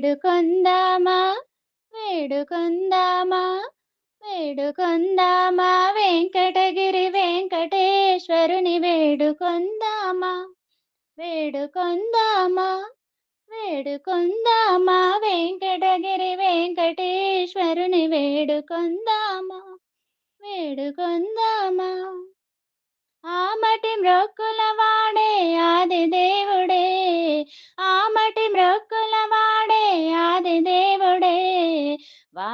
వేడుకొందామా? వేడుకొందామా? వేడుకొందామా? వెంకటగిరి వెంకటేశ్వరుని వేడుకొందామా? వేడుకొందామా? వేడుకొందామా? వెంకటగిరి వెంకటేశ్వరుని వేడుకొందామా? వేడుకొందామా? ఆమటి మ్రొక్కుల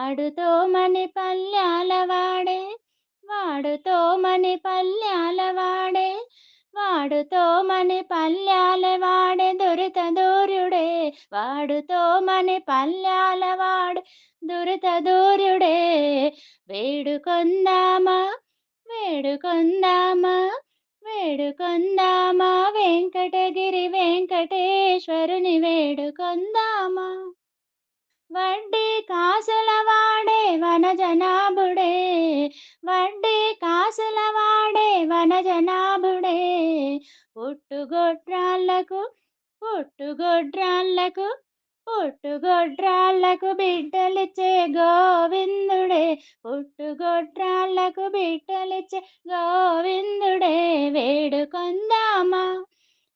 వాడుతో మని పల్యాల వాడే వాడుతో మని పల్లాల వాడే వాడుతో మని పల్యాల వాడే దురిత దూర్యుడే వాడుతో మని పల్యాల వాడు దురిత దూర్యుడే. వేడుకొందామా వేడుకొందామా వేడుకొందామా వెంకటగిరి వెంకటేశ్వరుని వేడుకొందామా. వడ్డీ కాస పుట్టుగొడ్రాళ్ళకు పుట్టుగొడ్రాళ్ళకు బిడ్డలిచ్చే గోవిందుడే. పుట్టుగొడ్రాళ్ళకు బిడ్డలిచ్చే గోవిందుడే. వేడుకొందామా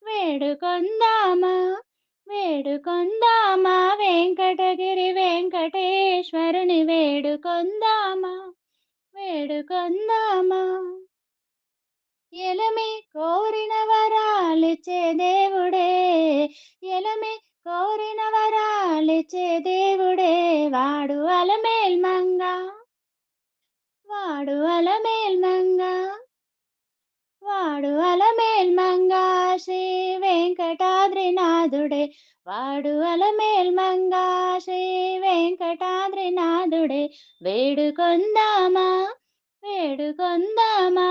వేడుకొందామా వేడుకొందామా వెంకటగిరి వెంకటేశ్వరుని వేడుకొందామా వేడుకొందామా. ఎలమి కోరిన వరాలిచ్చే దేవుడే ఎలమి కోరిన వరాలిచ్చే దేవుడే వాడు అలమేల్మంగ వాడు అలమేల్మంగ వాడు అలమేల్మంగ శ్రీ వెంకటాద్రినాథుడే వాడు అలమేల్మంగ శ్రీ వెంకటాద్రినాథుడే వేడుకొందామా వేడుకొందామా